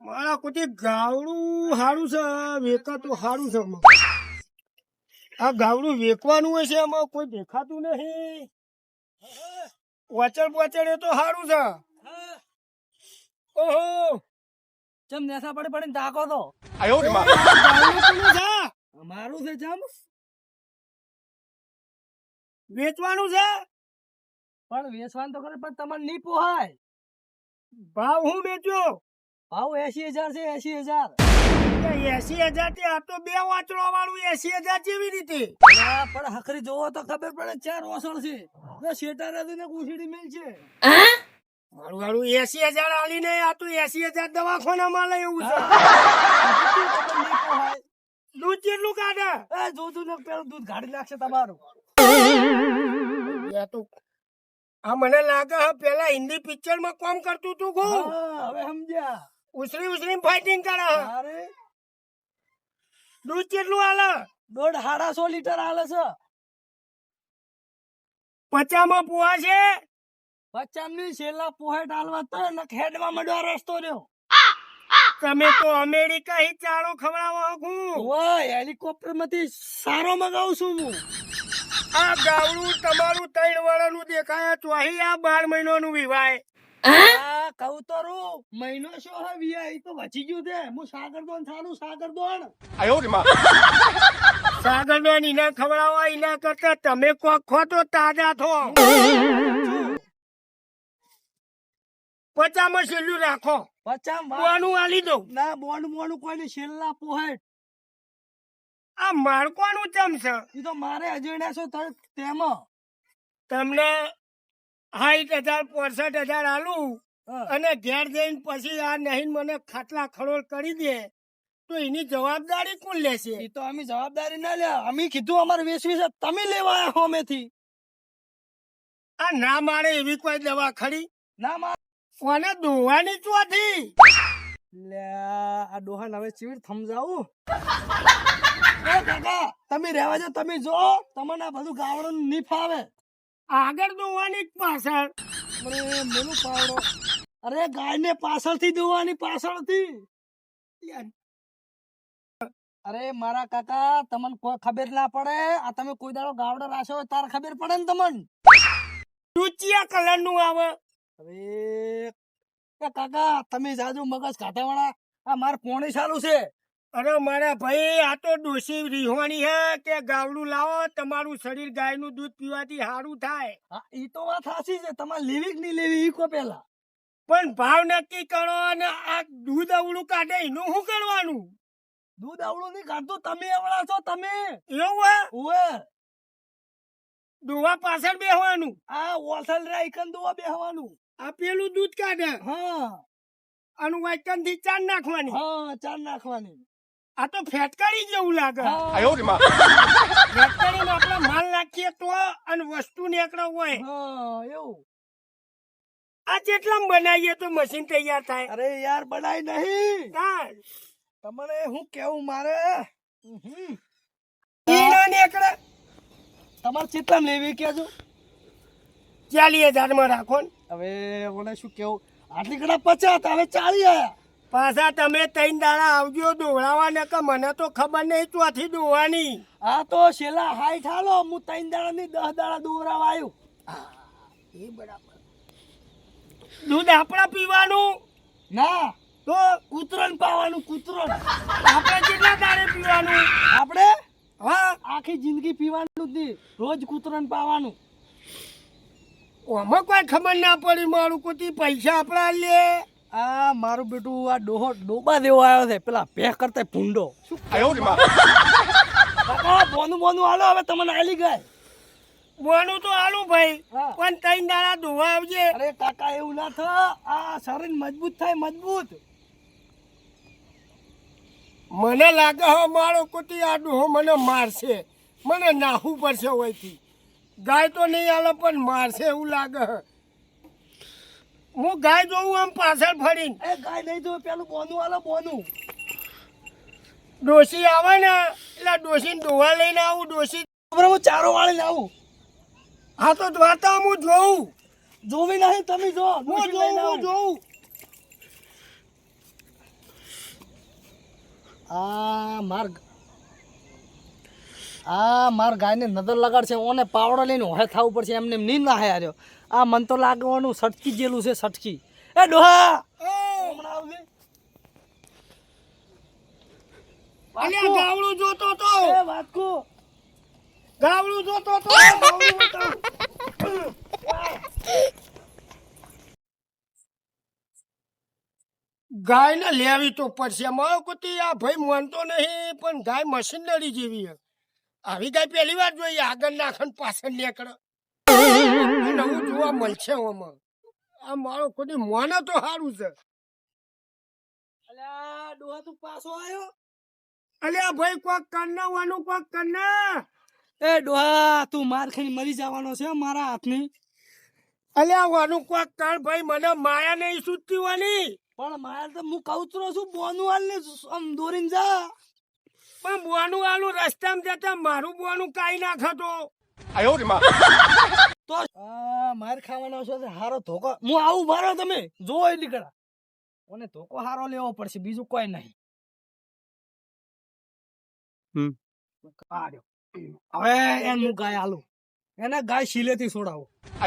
મારા કોઈ ગાવડું સારું છે વેકાતું સારું છે આ ગાવડું વેકવાનું હોય છે એમાં કોઈ દેખાતું નહીં. વચડ વચડ એ તો સારું છે. ઓહો. ચમ નેસા પડે પડે તાકો તો. આ છે. મારું છે ચમ. વેચવાનું છે. પણ વેચવાનું તો કરે પણ તમને નહીં પોહાય. ભાવ હું વેચ્યો ભાવ એસી હજાર છે એસી હજાર. એસી હજારથી આ તો બે વાંચડો વાળું એસી હજાર જેવી રીતે. ના, પણ હખરી જોવો તો ખબર પડે ચાર ઓસણ છે. ને શેટા નથી ને કુશીડી મેલ છે. મારું વાળું એસી હજાર આલીને આ તું એસી હજાર દવાખાનામાં લઈ એવું છે. દૂધ કેટલું કાઢે? એ જોતું ને પેલું દૂધ ગાડી નાખશે તમારું. તો આ મને લાગે પેલા હિન્દી પિક્ચરમાં કોમ કરતું તું કો હવે સમજ્યા. ઉસરી ઉસરી ફાઇટિંગ કરે અરે. દૂધ કેટલું હાલે દોઢ સાડા સો લીટર હાલે છે. પચામાં પોવા છે? પચાસની છેલ્લા પોહે ડાલવા તો ને ખેડવા મળ્યો રસ્તો રહ્યો. તમે તો અમેરિકા હી ચાળો ખવડાવો હું હોય હેલિકોપ્ટરમાંથી સારો મગાવું છું હું. આ ગાવડું તમારું ત્રણ વાળાનું દેખાય ચોહી આ બાર મહિનાનું વિવાય. આ કહું તો રૂ મહિનો શું હે વિયા તો વચી ગયું છે. હું સાગરદોન થાનું સાગરદોન સાગરનો ઈના ખવડાવવા ઈના કરતા તમે કોક ખો તો તાજા થો. પચામાં છેલ્લું રાખો. પચામ? બોનું આલી દઉં. ના બોન બોનું કોઈ ને છેલ્લા પોહે આ માળકોનું ચમ છે? એ તો મારે અજણ્યા છો તેમ તેમાં. તમને સાઠ હજાર પોસઠ હજાર આલું અને ઘેર જઈને પછી આ નહીં મને ખાટલા ખડોળ કરી દે તો એની જવાબદારી કોણ લેશે? એ તો અમે જવાબદારી ના લે. અમે કીધું અમારે વેચવી છે. તમે લેવા આયા હોમેથી આ ના મારે એવી કોઈ દવા ખરી? ના મારે કોને દોવાની ચોથી? લે આ ડોહાન હવે ચીડ સમજાવું એ કાકા તમે રહેવા જો તમે જો તમને આ બધું ગાવડું નહીં ફાવે. આગળ દોવાની પાછળ. અરે મોનું પાવડો. અરે ગાયને પાછળથી દોવાની પાછળથી. અરે મારા કાકા તમને કોઈ ખબર ના પડે. આ તમે કોઈ દાડો ગાવડો રાખ્યો તારે ખબર પડે ને તમને. ટુચિયા કલરનું આવે. અરે કાકા તમે જાજુ મગજ કાઢાવાળા આ માર પોણી સારું છે. અરે મારા ભાઈ આ તો ડોસી રીહવાની હે કે ગાવડું લાવો તમારું શરીર ગાયનું દૂધ પીવાથી સારું થાય. હા ઈ તો વાત સાચી છે તમારે લેવી કે નહીં લેવી ઈ કો પેલા પણ ભાવ નક્કી કરો અને આ દૂધ અવળું કાઢે એનું શું કરવાનું? દૂધ અવળું નહીં કાઢતું તમે અવળા છો તમે. એવું હે? ઓએ દોવા પાછળ બેહવાનું. આ ઓસલ રાઈકન દોવા બેહવાનું. આ પેલું દૂધ કાઢે. હા. અને વાઇકનથી ચાર નાખવાની. હા ચાર નાખવાની. આ તો ફેટકારી જેવું લાગે. ફેટકારી આપણે માલ નાખીએ તો અને વસ્તુ નીકળે હોય. હા, એવું. આ જેટલા બનાવીએ તો મશીન તૈયાર થાય. અરે યાર બનાય નહીં. તમને હું કેવું મારે. ઈના નીકળે. તમારે ચેટલા લેવી કેજો ચાલીસ હજારમાં રાખો ને. હવે ઓલે શું કેવું? આટલી કડા પચાસ હવે ચાલી આયા. પાછા તમે ત્રણ દાડા આવજો દોડાવા ને કે મને તો ખબર નહીં ચોથી દોવાની આ તો છેલ્લા હાઈ ઠાલો હું ત્રણ દાડા ની દસ દાડા દોરાવા આવ્યું એ બરાબર. દૂધ આપણા પીવાનું? ના. તો કૂતરણ પાવાનું કૂતરણ. આપણે કેટલા દાડે પીવાનું? આપણે? હા. આખી જિંદગી પીવાનું જ નહીં રોજ કૂતરણ પાવાનું. આમાં કોઈ ખબર ના પડી મારું કોઈ પૈસા આપણા લે. આ મારું બેટું આ ડોહો ડોબા દેવો આવ્યો છે. પેલા ભેહ કરતા ભૂંડો. શું કાકા બોનું બોનું હાલો હવે તમને આલી ગાય બોનું તો આલું ભાઈ પણ ત્રણ દાડા ધોવા આવજે. અરે કાકા એવું ના થાય આ શરીર મજબૂત થાય મજબૂત. મને લાગે હો મારો કુટી આ ડોહો મને મારશે. મને નાહવું પડશે હોયથી ગાય તો નહીં આલે પણ મારશે એવું લાગે હું ગાય જોઉં આમ પાછળ ફરીને. એ ગાય નહીં જોયું પેલું બોનું આલો બોનું. ડોસી આવે ને એટલે ડોસીને ડોવા લઈને આવું ડોસી બરાબર હું ચારો વાળીને આવું? હા તો દ્વાતા હું જોઉં. જોવી નહીં તમે જો. હું જોઉં હું જોઉં. આ માર્ગ. આ માર ગાયને નજર લગાડશે ઓને પાવડો લઈને હોય થવું પડશે એમને એમ નહીં ના હાર્યો આ મન તો લાગવાનું સટકી જેલું છે સટકી. એ ડોહા. ગાવડું જોતો તો. વાતકો ગાવડું જોતો તો. ગાવડું ગાય ને લેવી તો પડશે. મારો કુતી આ ભાઈ માનતો નહીં પણ ગાય મશીનરી જેવી છે. આવી ગાય પહેલી વાર જોઈએ, આગળ નાખન પાછળ નીકળે. નવું જોવા મળશે ઓમાં આ મારો કોઈ મોને તો સારું છે. ડોહા તું પાછો માર જવાનો છે મારા હાથની. અલ્યા વાનું કોક ભાઈ, મને માયા નહીં વાની પણ માયા તો હું કઉતરો છું, બોનું દોરીને જા. પણ બોનું આલું રસ્તામાં જતા મારું બોનું કાઈ નાખતો તો માર ખાવાનો છો હારો ધોકો. હું આવું મારો તમે? જો એ નીકળા મને ધોકો હારો લેવો પડશે બીજું કોઈ નહીં. હમ. હવે એને હું ગાય આલું. એને ગાય શીલેથી છોડાવું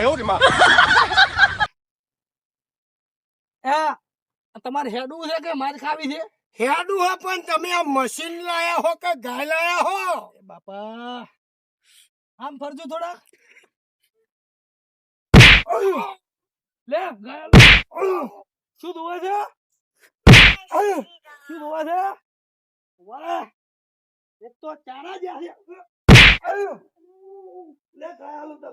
એ આ તમારે હેડું છે કે માર ખાવી છે? હેડું હો, પણ તમે આ મશીન લાયા હો કે ગાય લાયા હો? બાપા, આમ ફરજો થોડા. લે શું ધોવા છે? શું ધોવા છે? વાહ, એક તો ચારા જ્યાં છે. લે, ગાય આલું તો.